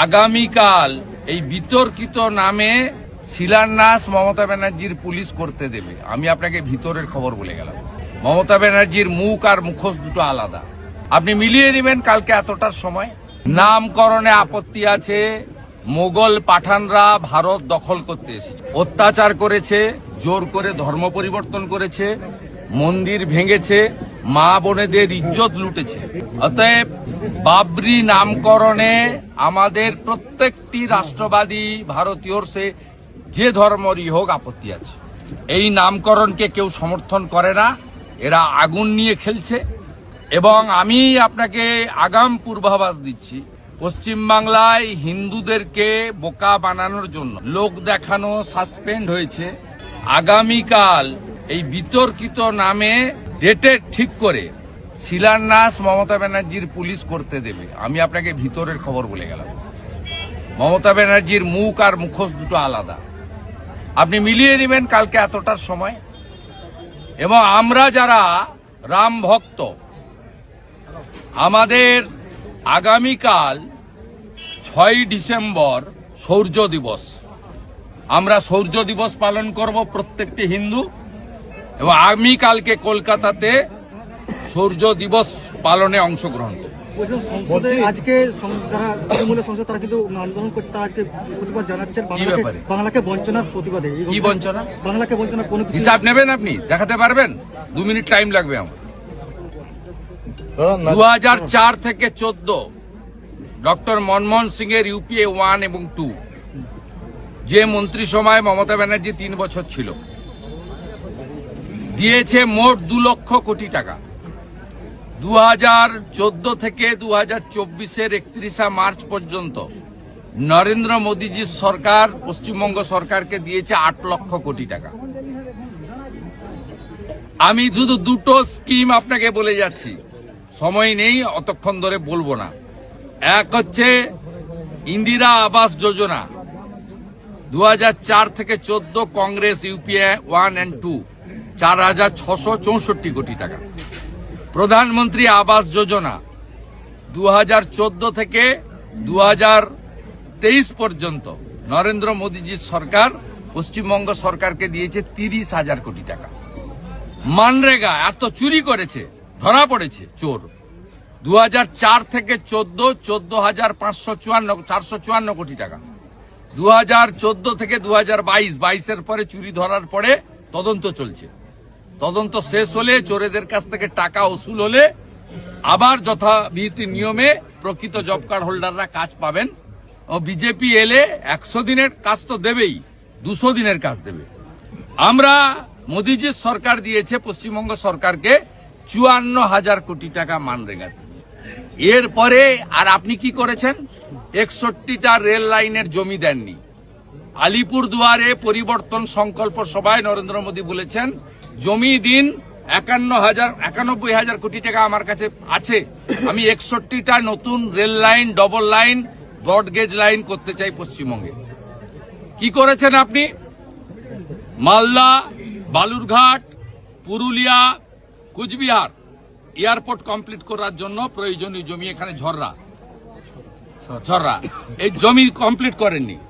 আগামীকাল এই বিতর্কিত নামে শিলান্যাস মমতা ব্যানার্জির পুলিশ করতে দেবে। আমি আপনাকে ভিতরের খবর বলে গেলাম। মমতা ব্যানার্জির মুখ আর মুখোশ দুটো আলাদা। আপনি মিলিয়ে নেবেন কালকে এতটার সময়। নামকরণে আপত্তি আছে। মোগল পাঠানরা ভারত দখল করতে এসেছে। অত্যাচার করেছে, জোর করে ধর্ম পরিবর্তন করেছে, মন্দির ভেঙেছে, মা বোনেদের ইজ্জত লুটেছে। অতএব বাবরি নামকরণে আমাদের প্রত্যেকটি রাষ্ট্রবাদী ভারতীয়র সে যে ধর্মরই হোক আপত্তি আছে। এই নামকরণকে কেউ সমর্থন করে না। এরা আগুন নিয়ে খেলছে। এবং আমি আপনাকে আগাম পূর্বাভাস দিচ্ছি। পশ্চিমবাংলায় হিন্দুদেরকে বোকা বানানোর জন্য লোক দেখানো সাসপেন্ড হয়েছে। আগামীকাল এই বিতর্কিত নামে ডেটে ঠিক করে শিলান্যাস মমতা ব্যানার্জির পুলিশ করতে দেবে। আমি আপনাকে ভিতরের খবর বলে গেলাম। মমতা ব্যানার্জির মুখ আর মুখোশ দুটো আলাদা। আপনি মিলিয়ে নেবেন কালকে এতটার সময়। এবং আমরা যারা রাম ভক্ত, আমাদের আগামীকাল ছয় ডিসেম্বর সৌর্য দিবস। আমরা সৌর্য দিবস পালন করব প্রত্যেকটি হিন্দু। এবং আমি কালকে কলকাতাতে সৌর্য দিবস পালনে অংশগ্রহণ আজকে সংসদ তারা কিন্তু আন্দোলন করছে তারা আজকে প্রতিবাদ জানাচ্ছেন বাংলাকে বঞ্চনার প্রতিবাদে। কি বঞ্চনা? বাংলাকে বঞ্চনা কোনো হিসাব নেবেন আপনি? দেখাতে পারবেন? দু মিনিট টাইম লাগবে আমার। দু থেকে চোদ্দ ডক্টর মনমোহন সিং এর ইউপিএ ওয়ান এবং টু। যে মন্ত্রিসভায় মমতা ব্যানার্জি তিন বছর ছিল। দিয়েছে মোট দু লক্ষ কোটি টাকা। দু হাজার চোদ্দ থেকে দু হাজার চব্বিশের একত্রিশা মার্চ পর্যন্ত নরেন্দ্র মোদীজির সরকার, পশ্চিমবঙ্গ সরকারকে দিয়েছে আট লক্ষ কোটি টাকা। আমি শুধু দুটো স্কিম আপনাকে বলে যাচ্ছি। সময় নেই, অতক্ষণ ধরে বলব না। এক হচ্ছে ইন্দিরা আবাস যোজনা। দু হাজার চার থেকে চোদ্দ Congress, UPA one and two, চার হাজার ছশো চৌষট্টি কোটি টাকা। প্রধানমন্ত্রী আবাস যোজনা দু হাজার চোদ্দ থেকে দু পর্যন্ত নরেন্দ্র মোদীজির সরকার পশ্চিমবঙ্গ সরকারকে দিয়েছে তিরিশ হাজার কোটি টাকা। মানরেগা এত চুরি করেছে, ধরা পড়েছে, চোর। দু হাজার চার থেকে চোদ্দ চোদ্দ হাজার পাঁচশো চুয়ান্ন, চারশো চুয়ান্ন কোটি টাকা। দু থেকে দু হাজার বাইশ, বাইশের পরে চুরি ধরার পরে তদন্ত চলছে। তদন্ত শেষ হলে চোরেদের কাছ থেকে টাকা ওসুল হলে আবার যথাবিহিত নিয়মে প্রকৃত জব কার্ড হোল্ডাররা কাজ পাবেন ও বিজেপি এলে একশো দিনের কাজ তো দেবেই, দুশো দিনের কাজ দেবে। আমরা মোদীজির সরকার দিয়েছে, পশ্চিমবঙ্গ সরকারকে চুয়ান্ন হাজার কোটি টাকা মানরেগাতে। এরপরে আর আপনি কি করেছেন? একষট্টিটা রেল লাইনের জমি দেননি। আলিপুর দুয়ারে পরিবর্তন সংকল্প সভায় নরেন্দ্র মোদী বলেছেন, জমি দিন একান্ন হাজার, একানব্বই হাজার কোটি টাকা আমার কাছে আছে। আমি একষট্টিটা নতুন rail line, double line broad gauge line করতে চাই পশ্চিমবঙ্গে। কি করেছেন আপনি? মালদা, বালুরঘাট, পুরুলিয়া, কুচবিহার। এয়ারপোর্ট কমপ্লিট করার জন্য প্রয়োজনীয় জমি এখানে ঝররা। ঝররা। এই জমি কমপ্লিট করেননি।